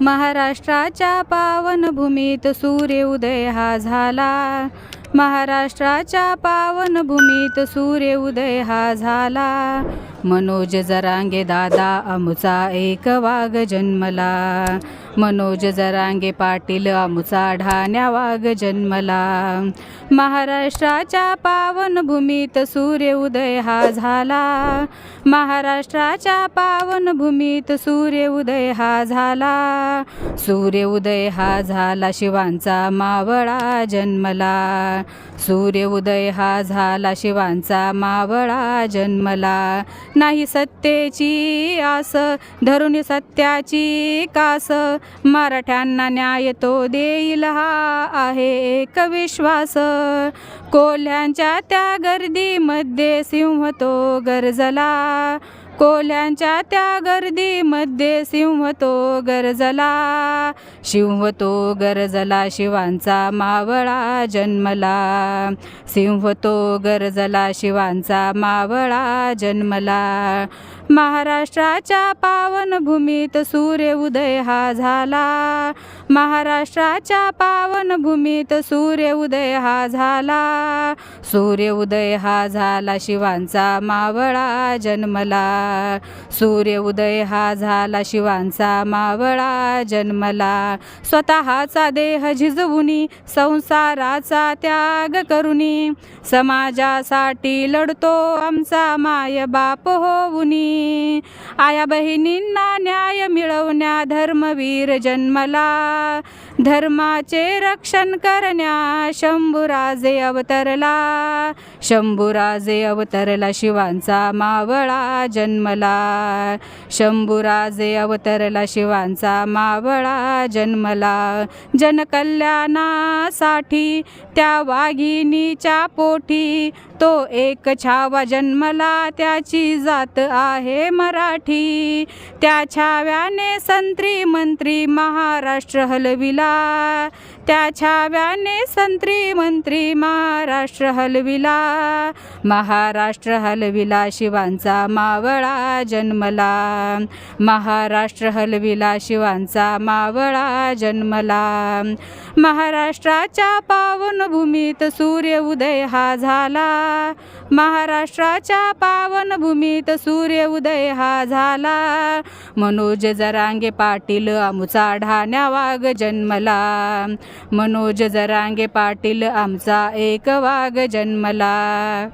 महाराष्ट्राच्या पावनभूमीत सूर्य उदय हा झाला. महाराष्ट्राच्या पावनभूमीत सूर्य उदय हा झाला. मनोज जरांगे दादा आमचा एक वाघ जन्मला. मनोज जरांगे पाटील आमुचा ढाण्या वाघ जन्मला. महाराष्ट्राच्या पावनभूमीत सूर्य उदय हा झाला. महाराष्ट्राच्या पावनभूमीत सूर्य उदय हा झाला. सूर्य उदय हा झाला शिवांचा मावळा जन्मला. सूर्य उदय हा झाला शिवांचा मावळा जन्मला. नाही सत्तेची आस धरून सत्याची कास मराठ्यांना न्याय तो देईल हा आहे एक विश्वास. कोल्ह्यांच्या त्या गर्दीमध्ये सिंह तो गरजला. कोल्यांच्या त्या गर्दीमध्ये सिंह तो गरजला. सिंह तो गरजला शिवांचा मावळा जन्मला. सिंह तो गरजला शिवांचा मावळा जन्मला. महाराष्ट्राच्या पावनभूमीत सूर्य उदय हा झाला. महाराष्ट्राच्या पावनभूमीत सूर्य उदय हा झाला. सूर्य उदय हा झाला शिवांचा मावळा जन्मला. सूर्य उदय हा झाला शिवांचा मावळा जन्मला. स्वतःचा देह झिजवुनी संसाराचा त्याग करुनी. समाजासाठी लढतो आमचा माय बाप होऊनी. आया बहिणींना न्याय मिळवण्या धर्मवीर जन्मला. धर्माचे रक्षण करण्या शंभूराजे अवतरला. शंभूराजे अवतरला शिवांचा मावळा जन्मला. शंभूराजे अवतरला शिवांचा मावळा जन्मला. जनकल्याणासाठी त्या वाघिणीच्या पोटी तो एक छावा जन्मला त्याची जात आहे मराठी. त्या छाव्याने संत्री मंत्री महाराष्ट्र हलविला. त्या छाव्याने संत्री मंत्री महाराष्ट्र हलविला. महाराष्ट्र हलविला शिवांचा मावळा जन्मला. महाराष्ट्र हलविला शिवांचा मावळा जन्मला. महाराष्ट्राच्या पावनभूमीत सूर्य उदय हा झाला. महाराष्ट्राच्या पावनभूमीत सूर्य उदय हा झाला. मनोज जरांगे पाटील आमचा ढाण्या वाघ जन्मला. मनोज जरांगे पाटील आमचा एक वाघ जन्मला.